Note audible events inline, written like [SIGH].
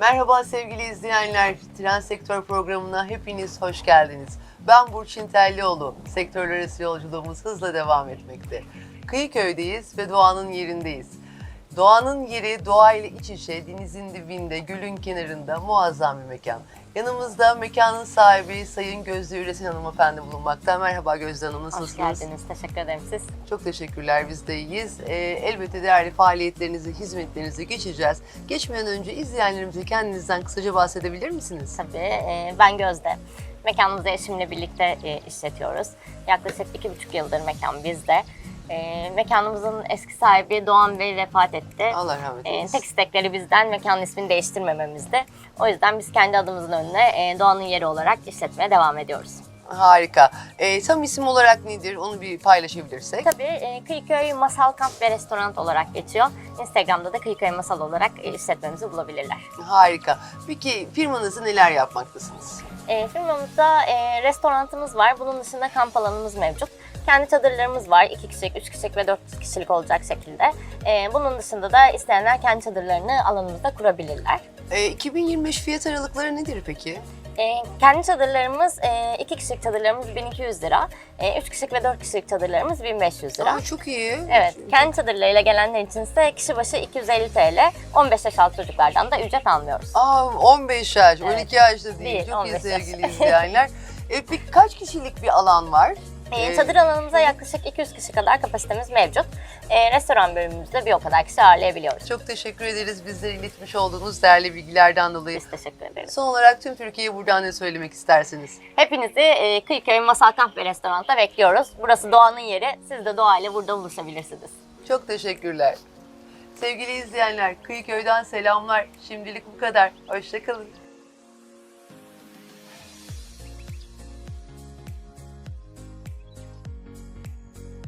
Merhaba sevgili izleyenler. Tren Sektör programına hepiniz hoş geldiniz. Ben Burçin Tellioğlu. Sektörler arası yolculuğumuz hızla devam etmekte. Kıyıköy'deyiz ve doğanın yerindeyiz. Doğanın yeri doğayla iç içe, denizin dibinde, gölün kenarında muazzam bir mekan. Yanımızda mekanın sahibi Sayın Gözde Üresin hanımefendi bulunmakta. Merhaba Gözde Hanım, Hoş nasılsınız? geldiniz. Teşekkür ederim siz. Çok teşekkürler, biz de iyiyiz. Ee, elbette değerli faaliyetlerinizi, hizmetlerinizi geçeceğiz. Geçmeden önce izleyenlerimize kendinizden kısaca bahsedebilir misiniz? Tabii e, ben Gözde. Mekanımızı eşimle birlikte e, işletiyoruz. Yaklaşık iki buçuk yıldır mekan bizde. E, mekanımızın eski sahibi Doğan Bey vefat etti. Allah rahmet E, eylesin. tek istekleri bizden mekanın ismini değiştirmememizdi. O yüzden biz kendi adımızın önüne e, Doğan'ın yeri olarak işletmeye devam ediyoruz. Harika. Ee, tam isim olarak nedir? Onu bir paylaşabilirsek. Tabii e, Kıyıköy Masal Kamp ve Restoran olarak geçiyor. Instagram'da da Kıyıköy Masal olarak e, işletmemizi bulabilirler. Harika. Peki firmanızı neler yapmaktasınız? E, firmamızda e, restoranımız var. Bunun dışında kamp alanımız mevcut. Kendi çadırlarımız var. 2 kişilik, 3 kişilik ve 4 kişilik olacak şekilde. E, bunun dışında da isteyenler kendi çadırlarını alanımızda kurabilirler. Ee, 2025 fiyat aralıkları nedir peki? E, kendi çadırlarımız, 2 kişilik çadırlarımız 1200 lira. 3 kişilik ve 4 kişilik çadırlarımız 1500 lira. Aa, çok iyi. Evet, kendi çadırlarıyla gelenler için ise kişi başı 250 TL, 15 yaş altı çocuklardan da ücret almıyoruz. Aa, 15 yaş, Evet. 12 yaşta değil. Değil, çok iyi 15 yaş. sevgili izleyenler. [LAUGHS] E, peki kaç kişilik bir alan var? Ee, çadır alanımıza yaklaşık 200 kişi kadar kapasitemiz mevcut. E, restoran bölümümüzde bir o kadar kişi ağırlayabiliyoruz. Çok teşekkür ederiz bizlere iletmiş olduğunuz değerli bilgilerden dolayı. Biz teşekkür ederiz. Son olarak tüm Türkiye'ye buradan ne söylemek istersiniz? Hepinizi e, Kıyıköy Masal Kamp ve Restoran'da bekliyoruz. Burası doğanın yeri. Siz de doğayla burada buluşabilirsiniz. Çok teşekkürler. Sevgili izleyenler, Kıyıköy'den selamlar. Şimdilik bu kadar. Hoşçakalın.